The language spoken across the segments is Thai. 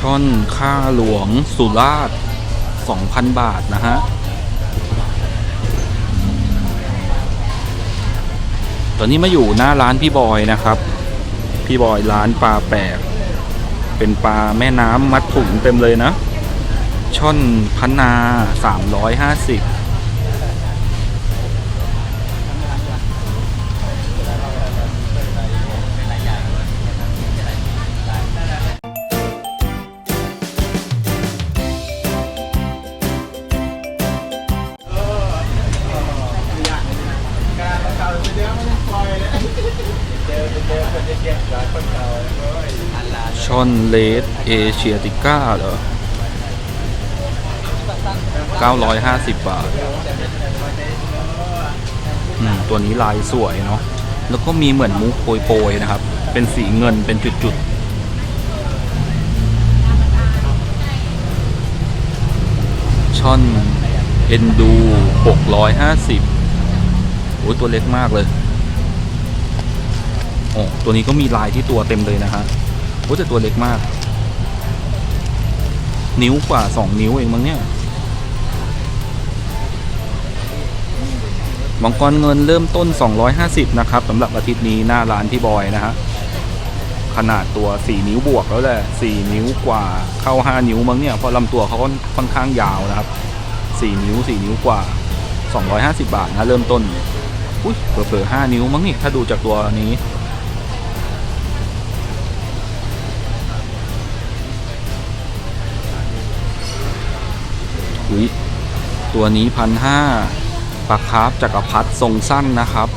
ช่อนข้าหลวง สุราษฎร์2,000 บาทนะฮะ ตอนนี้มาอยู่หน้าร้านพี่บอยนะครับ พี่บอยร้านปลาแปลกเป็นปลาแม่น้ำมัดถุงเต็มเลยนะ ช่อนพันนา 350 อนเลสเอเชียติก้าเหรอ 950 บาท อืม ตัวนี้ลายสวยเนาะ แล้วก็มีเหมือนมุกโปยๆนะครับ เป็นสีเงินเป็นจุดๆช่อนเอ็นดู 650 โอ้ยตัวเล็กมากเลย โอ้ตัวนี้ก็มีลายที่ตัวเต็มเลยนะฮะ อ้แต่ตัวเล็กมาก นิ้วกว่า2นิ้วเองมั้งเนี่ยมังกรเงินเริ่มต้น 250 นะครับสำหรับอาทิตย์นี้หน้าร้านพี่บอยนะฮะขนาดตัว 4 นิ้วบวกแล้วแหละ 4 นิ้วกว่าเข้า 5 นิ้วมั้งเนี่ยเพราะลำตัวเขาก็ค่อนข้างยาวนะครับ 4 นิ้ว 4 นิ้วกว่า 250 บาทนะเริ่มต้นอุ้ยเผลอๆ5นิ้วมั้งนี่ถ้าดูจากตัวนี้ อุ้ยตัวนี้พันห้าปลาคาร์ฟจักรพรรดิทรงสั้นนะครับ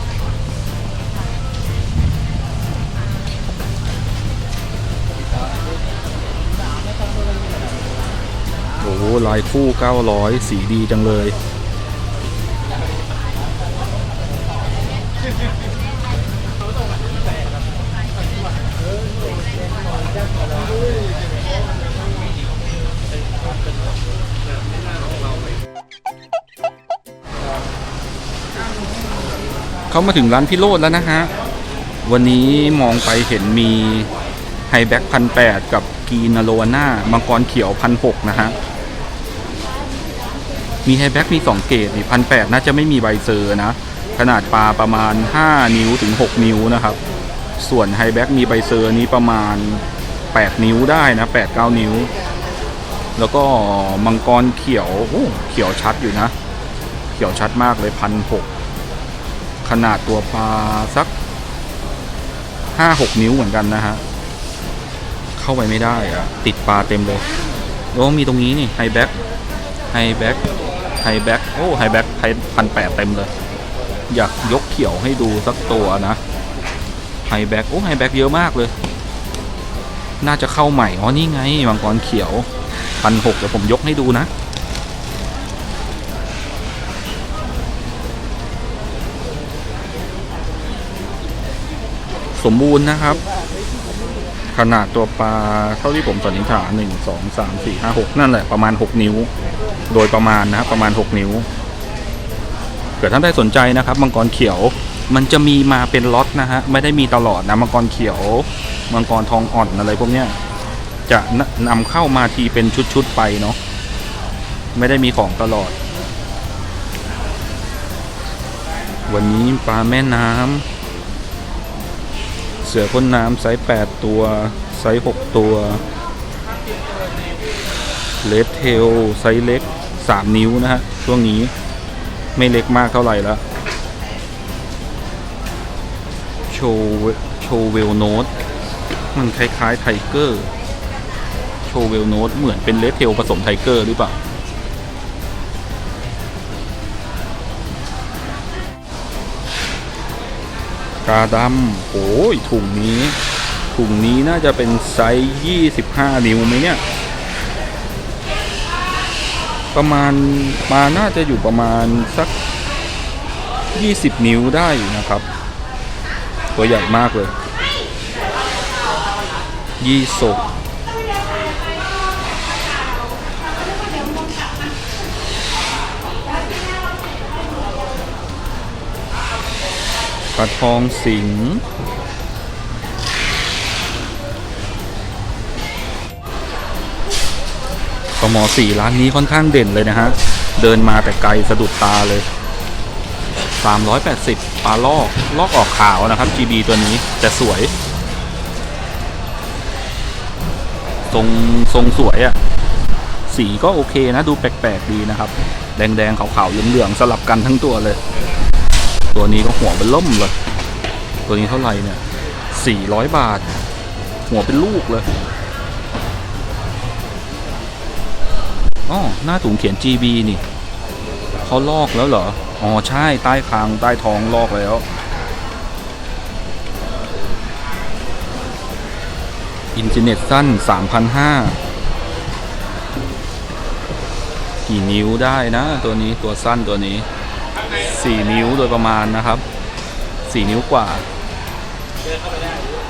โอ้ลายคู่ 900 สีดีจังเลย เข้ามาถึงร้านพิโรธแล้วนะฮะ วันนี้มองไปเห็นมีไฮแบ็กพันแปดกับกีนาโลวาน่ามังกรเขียวพันหกนะฮะ มีไฮแบ็กมี2เกรดนี่พันแปดน่าจะไม่มีใบเซอร์นะ ขนาดปลาประมาณ 5 นิ้วถึง 6 นิ้วนะครับ ส่วนไฮแบ็กมีใบเซอร์นี้ประมาณ 8 นิ้วได้นะ 8-9 นิ้ว แล้วก็มังกรเขียวโอ้เขียวชัดอยู่นะ เขียวชัดมากเลยพันหก ขนาดตัวปลาสักห้าหกนิ้วเหมือนกันนะฮะ เข้าไปไม่ได้อะติดปลาเต็มเลยแล้วมีตรงนี้นี่ไฮแบ็กไฮแบ็กไฮแบ็กโอ้ไฮแบ็กพันแปดเต็มเลย อยากยกเขียวให้ดูสักตัวนะไฮแบ็กโอ้ไฮแบ็กเยอะมากเลย น่าจะเข้าใหม่ อ๋อ นี่ไงมังกรเขียวพันหกเดี๋ยวผมยกให้ดูนะ สมบูรณ์นะครับ ขนาดตัวปลาเท่าที่ผมสันนิษฐานหนึ่งสองสามสี่ห้าหกนั่นแหละประมาณหกนิ้ว โดยประมาณนะครับประมาณหกนิ้วเกิดท่านได้สนใจนะครับ มังกรเขียวมันจะมีมาเป็นล็อตนะฮะไม่ได้มีตลอดนะมังกรเขียว มังกรทองอ่อนอะไรพวกเนี้ยจะนนำเข้ามาทีเป็นชุดๆไปเนาะไม่ได้มีของตลอด วันนี้ปลาแม่น้ำ สือพ่นน้ำไซส์ 8 ตัว ไซส์ 6 ตัว เลดเทล ไซส์เล็ก 3 นิ้วนะฮะ ช่วงนี้ไม่เล็กมากเท่าไหร่แล้วโชว์โชว์เวลโนตมันคล้ายๆไทเกอร์ โชว์เวลโนตเหมือนเป็นเลดเทลผสมไทเกอร์หรือเปล่า กาดำโอ้ยถุงนี้ ถุงนี้น่าจะเป็นไซส์25 นิ้วไหมเนี่ย ประมาณมาน่าจะอยู่ประมาณสัก 20 นิ้วได้นะครับ ตัวใหญ่มากเลย ยี่สก ปลาทองสิงห์ปมสี่ร้านนี้ค่อนข้างเด่นเลยนะฮะ เดินมาแต่ไกลสะดุดตาเลย 380ปลาลอก ลอกออกขาวนะครับ GB ตัวนี้แต่สวย ทรงทรงสวยอะ่ะ สีก็โอเคนะ ดูแปลกๆดีนะครับ แดงๆขาวๆเหลืองๆสลับกันทั้งตัวเลย ตัวนี้ก็หัวเป็นล่มเลย ตัวนี้เท่าไหร่เนี่ย400บาท หัวเป็นลูกเลยอ๋อหน้าถุงเขียน GB นี่เขาลอกแล้วเหรอ อ๋อ ใช่ ใต้คาง ใต้ท้องลอกแล้ว อินเทอร์เน็ตสั้น 3,500 กี่นิ้วได้นะ ตัวนี้ตัวสั้นตัวนี้ 4 นิ้วโดยประมาณนะครับ 4 นิ้วกว่า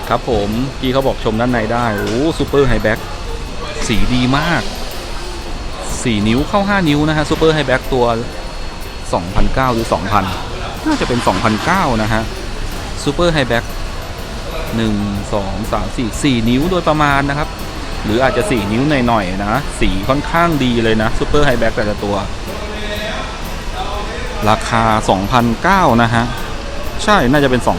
ครับผมพี่เขาบอกชมด้านในได้ โอ้ซูเปอร์ไฮแบ็กสีดีมาก 4 นิ้วเข้า 5 นิ้วนะฮะซูเปอร์ไฮแบ็กตัว 2,009หรือ 2,000 น่าจะเป็น 2,009นะฮะซูเปอร์ไฮแบ็ก1 2 3 4 4 นิ้วโดยประมาณนะครับ หรืออาจจะ 4 นิ้วหน่อยๆนะ สีค่อนข้างดีเลยนะซูเปอร์ไฮแบ็กแต่ละตัว ราคา 2,009นะฮะ ใช่น่าจะเป็น 2,009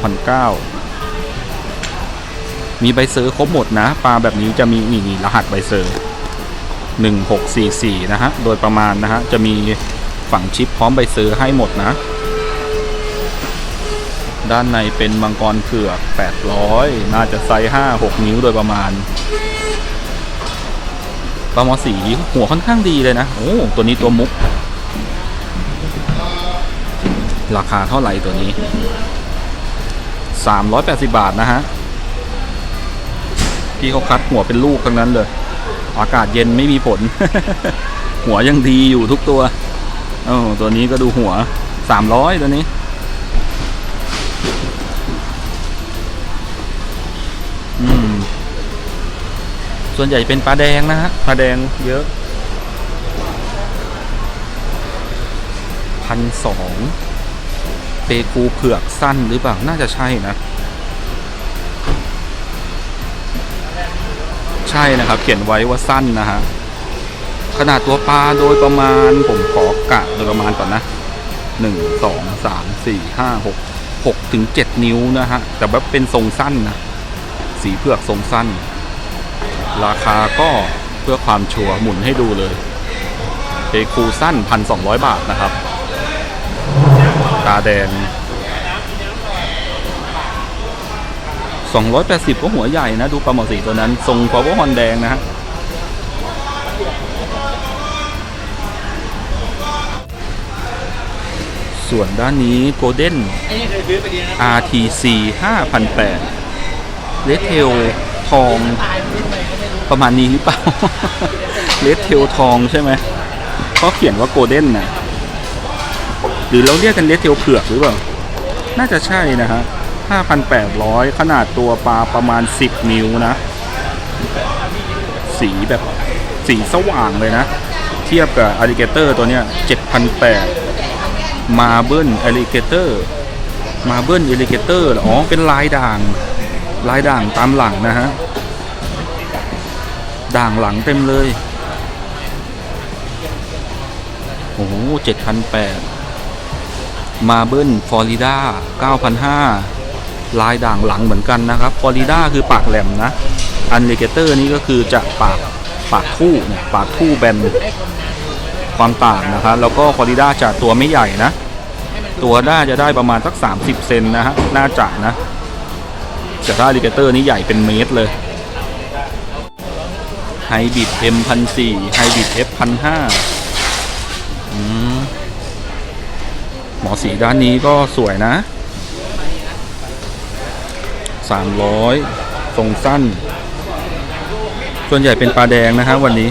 มีใบเซอร์ครบหมดนะ ปลาแบบนี้จะมีนี่นี่รหัสใบเซอร์ 1644 นะฮะ โดยประมาณนะฮะ จะมีฝั่งชิปพร้อมใบเซอร์ให้หมดนะ ด้านในเป็นมังกรเผือก 800 น่าจะไซส์5 6 นิ้วโดยประมาณปลาหมอสีหัวค่อนข้างดีเลยนะ โอ้ ตัวนี้ตัวมุก ราคาเท่าไหร่ตัวนี้ 380 บาทนะฮะพี่เขาคัดหัวเป็นลูกทั้งนั้นเลย อากาศเย็นไม่มีผล หัวยังดีอยู่ทุกตัวเออตัวนี้ก็ดูหัว 300 ตัวนี้ อืม ส่วนใหญ่เป็นปลาแดงนะฮะปลาแดงเยอะพันสอง เปกูเผือกสั้นหรือเปล่า น่าจะใช่นะ ใช่นะครับ เขียนไว้ว่าสั้นนะฮะ ขนาดตัวปลาโดยประมาณผมขอกะโดยประมาณก่อนนะหนึ่งสองสามสี่ห้าหกหกถึงเจ็ดนิ้วนะฮะ แต่แบบเป็นทรงสั้นนะ สีเผือกทรงสั้น ราคาก็เพื่อความชัวร์หมุนให้ดูเลยเปกูสั้นพันสองร้อยบาทนะครับ ตาแดง 280 ก็หัวใหญ่นะ ดูปลาหมอสีตัวนั้น ทรงพาวเวอร์ฮอนแดงนะฮะส่วนด้านนี้โกลเด้น RTC 5,800เลดเทลทองประมาณนี้หรือเปล่าเลดเทลทองใช่ไหมเขาเขียนว่าโกลเด้นนะ รือเราเรียกกันเลดเทลเผือกหรือเปล่า น่าจะใช่นะฮะ 5,800 ขนาดตัวปลาประมาณ 10 นิ้วนะ สีแบบสีสว่างเลยนะ เทียบกับอลิเกเตอร์ตัวเนี้ย7,800มาเบิลอลิเกเตอร์มาเบิลอลิเกเตอร์อ๋อ เป็นลายด่าง ลายด่างตามหลังนะฮะ ด่างหลังเต็มเลย โอ้โห7,800 มาเบิลฟลอริดา9,500 ลายด่างหลังเหมือนกันนะครับฟลอริดาคือปากแหลมนะ อันเลเกเตอร์นี่ก็คือจะปากปากทู่เนี่ยปากทู่แบนความต่างนะครับแล้วก็ฟลอริดาจะตัวไม่ใหญ่นะ ตัวน่าจะได้ประมาณสัก 30 เซนนะฮะน่าจะนะแต่ถ้าเลเกเตอร์นี่ใหญ่เป็นเมตรเลยไฮบิด M พันสี่ไฮบิด F พันห้าอืม หมอสีด้านนี้ก็สวยนะ 300 ทรงสั้น ส่วนใหญ่เป็นปลาแดงนะฮะวันนี้